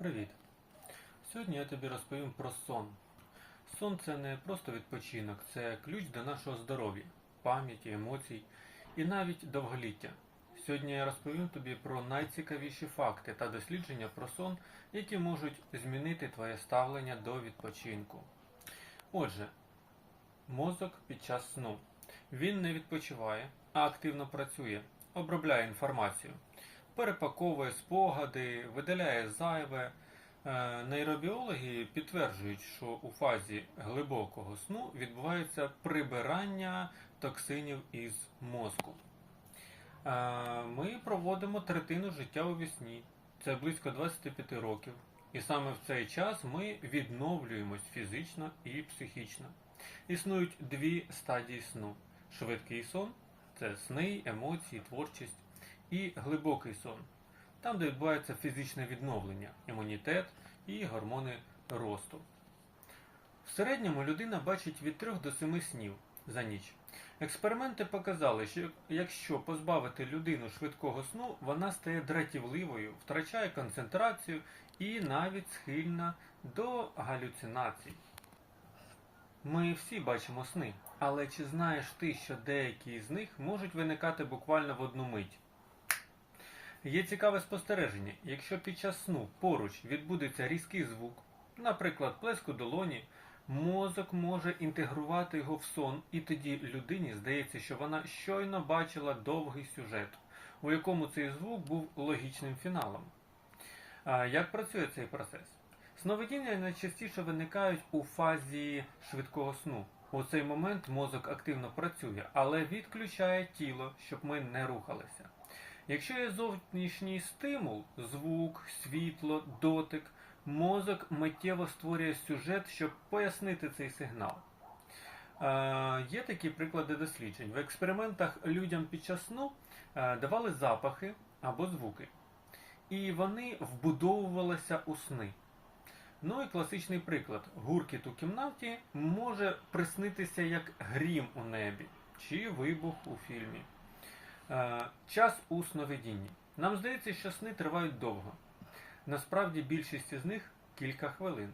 Привіт! Сьогодні я тобі розповім про сон. Сон це не просто відпочинок, це ключ до нашого здоров'я, пам'яті, емоцій і навіть довголіття. Сьогодні я розповім тобі про найцікавіші факти та дослідження про сон, які можуть змінити твоє ставлення до відпочинку. Отже, мозок під час сну. Він не відпочиває, а активно працює, обробляє інформацію, перепаковує спогади, видаляє зайве. Е, Нейробіологи підтверджують, що у фазі глибокого сну відбувається прибирання токсинів із мозку. Е, Ми проводимо третину життя у вісні, це близько 25 років. І саме в цей час ми відновлюємось фізично і психічно. Існують дві стадії сну: швидкий сон це сни, емоції, творчість, і глибокий сон, там, де відбувається фізичне відновлення, імунітет і гормони росту. В середньому людина бачить від 3 до 7 снів за ніч. Експерименти показали, що якщо позбавити людину швидкого сну, вона стає дратівливою, втрачає концентрацію і навіть схильна до галюцинацій. Ми всі бачимо сни, але чи знаєш ти, що деякі з них можуть виникати буквально в одну мить? Є цікаве спостереження, якщо під час сну поруч відбудеться різкий звук, наприклад, плеск у долоні, мозок може інтегрувати його в сон, і тоді людині здається, що вона щойно бачила довгий сюжет, у якому цей звук був логічним фіналом. Як працює цей процес? Сновидіння найчастіше виникають у фазі швидкого сну. У цей момент мозок активно працює, але відключає тіло, щоб ми не рухалися. Якщо є зовнішній стимул, звук, світло, дотик, мозок миттєво створює сюжет, щоб пояснити цей сигнал. Е, є такі приклади досліджень. В експериментах людям під час сну е, давали запахи або звуки, і вони вбудовувалися у сни. Ну і класичний приклад: гуркіт у кімнаті може приснитися як грім у небі чи вибух у фільмі. Е, Час у сновидінні. Нам здається, що сни тривають довго. Насправді більшість із них кілька хвилин.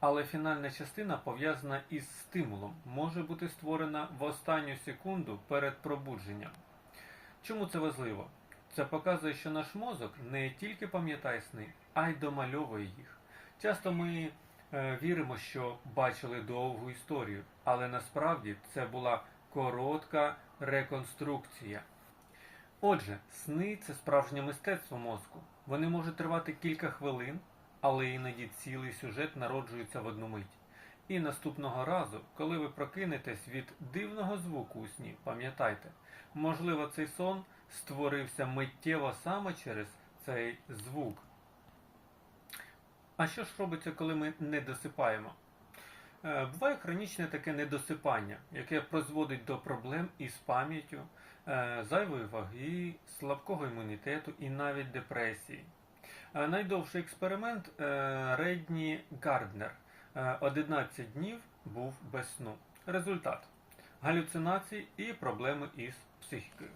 Але фінальна частина пов'язана із стимулом, може бути створена в останню секунду перед пробудженням. Чому це важливо? Це показує, що наш мозок не тільки пам'ятає сни, а й домальовує їх. Часто ми е, віримо, що бачили довгу історію, але насправді це була коротка реконструкція. Отже, сни це справжнє мистецтво мозку. Вони можуть тривати кілька хвилин, але іноді цілий сюжет народжується в одну мить. І наступного разу, коли ви прокинетесь від дивного звуку у сні, пам'ятайте, можливо, цей сон створився миттєво саме через цей звук. А що ж робиться, коли ми не досипаємо? Е, Буває хронічне таке недосипання, яке призводить до проблем із пам'яттю, е, зайвої ваги, слабкого імунітету і навіть депресії. Е, Найдовший експеримент Редні Гарднер е, 11 днів був без сну. Результат галюцинації і проблеми із психікою.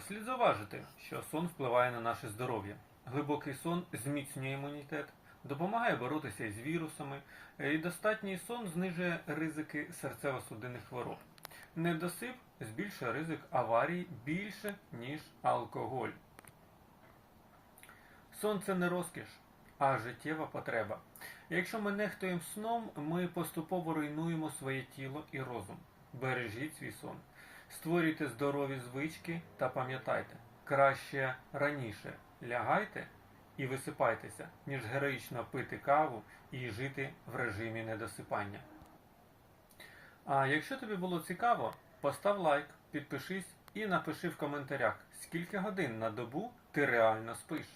Слід зауважити, що сон впливає на наше здоров'я. Глибокий сон зміцнює імунітет, допомагає боротися із вірусами, е, і достатній сон знижує ризики серцево-судинних хвороб. Недосип збільшує ризик аварій більше, ніж алкоголь. Сон це не розкіш, а життєва потреба. Якщо ми нехтуємо сном, ми поступово руйнуємо своє тіло і розум. Бережіть свій сон. Створюйте здорові звички та пам'ятайте, краще раніше лягайте і висипайтеся, ніж героїчно пити каву і жити в режимі недосипання. А якщо тобі було цікаво, постав лайк, підпишись і напиши в коментарях, скільки годин на добу ти реально спиш.